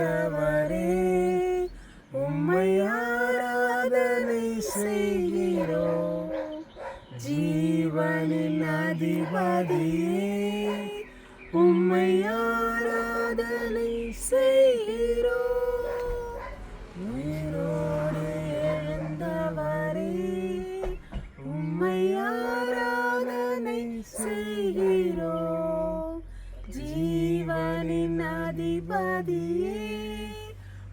ஆண்டவரே உம்மை ஆராதனை செய்கிறோ. ஜீவனின் அதிபதியே உம்மை ஆராதனை செய்கிறோ. உயிரோடு எழுந்தவரே உம்மை தேவனின் அதிபதியே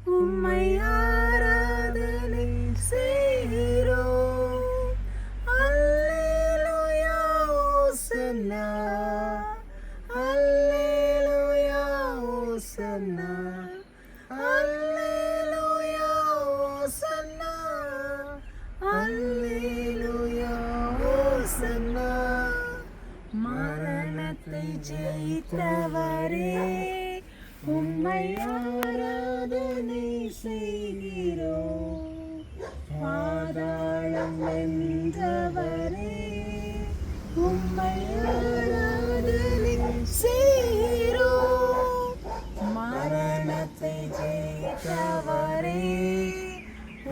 உம்மை ஆராதனை செய்கிறோ அல்லேலோயா ஓசன்னா அல்லேலோயா ஓசன்னா மரணத்தை ஜெயித்தவரே உம்மை ஆராதனை செய்கிறோ. பாதாளம் வென்றவரே உம்மை ஆராதனை செய்கிறோ. மரணத்தை ஜெயித்தவரே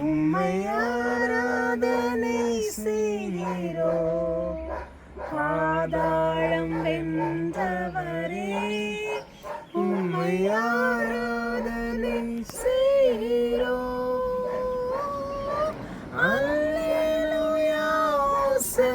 உம்மை ஆராதனை செய்கிறோ. பாதா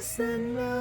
Listen now.